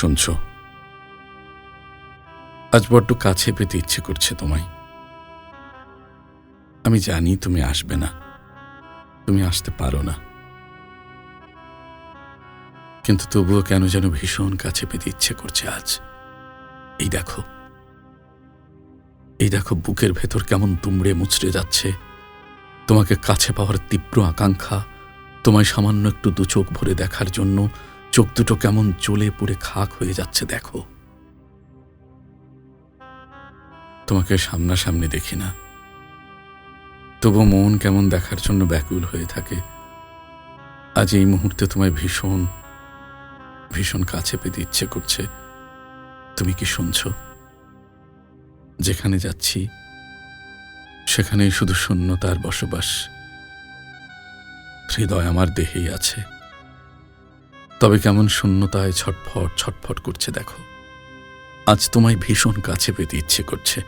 শুনছ। আজ বড্ড কাছে পেতে ইচ্ছে করছে তোমায়। আমি জানি তুমি আসবে না। তুমি আসতে পারো না। কিন্তু তবুও কেন যেন ভীষণ কাছে পেতে ইচ্ছে করছে আজ। এই দেখো। এই দেখো বুকের ভেতর কেমন তুমড়ে মুচড়ে যাচ্ছে। তোমাকে কাছে পাওয়ার তীব্র আকাঙ্ক্ষা, তোমায় সামান্য একটু দু চোখ ভরে দেখার জন্য চোখ দুটো কেমন জ্বলে পুড়ে খাক হয়ে যাচ্ছে, দেখো। তোমাকে সামনাসামনি দেখি না। তবু মন কেমন দেখার জন্য ব্যাকুল হয়ে থাকে। আজ এই মুহূর্তে তোমায় ভীষণ ভীষণ কাছে পেতে ইচ্ছে করছে। তুমি কি শুনছ? যেখানে যাচ্ছি, সেখানেই শুধু শূন্যতার বসবাস। হৃদয় আমার দেহেই আছে। তবে কেমন শূন্যতায় ছটফট ছটফট করছে দেখো। আজ তোমায় ভীষণ কাছে পেতে ইচ্ছে করছে।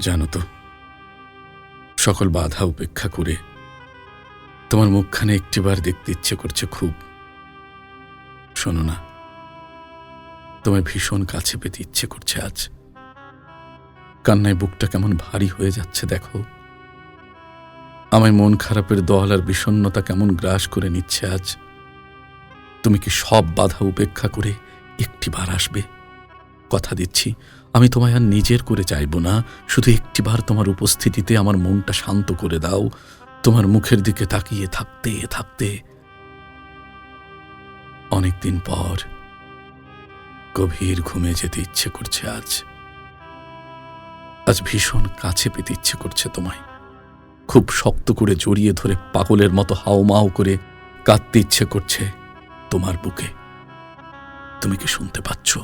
জানো তো, সকল বাধা উপেক্ষা করে তোমার মুখখানে একটিবার দেখতে ইচ্ছে করছে খুব। শোনো না, তোমায় ভীষণ কাছে পেতে ইচ্ছে করছে আজ। কান্নায় বুকটা কেমন ভারী হয়ে যাচ্ছে দেখো। আমায় মন খারাপের দল আর বিষণ্ণতা কেমন গ্রাস করে নিচ্ছে আজ? তুমি কি সব বাধা উপেক্ষা করে একটিবার আসবে? কথা দিচ্ছি, আমি তোমায় আর নিজের করে চাইব না। শুধু একটিবার তোমার উপস্থিতিতে আমার মনটা শান্ত করে দাও। তোমার মুখের দিকে তাকিয়ে থাকতে থাকতে। অনেকদিন পর গভীর ঘুমে যেতে ইচ্ছে করছে আজ। আজ ভীষণ কাছে পেতে ইচ্ছে করছে তোমায়। খুব শক্ত করে জড়িয়ে ধরে পাগলের মতো হাওমাও করে কাঁদতে ইচ্ছে করছে তোমার বুকে। তুমি কি শুনতে পাচ্ছ?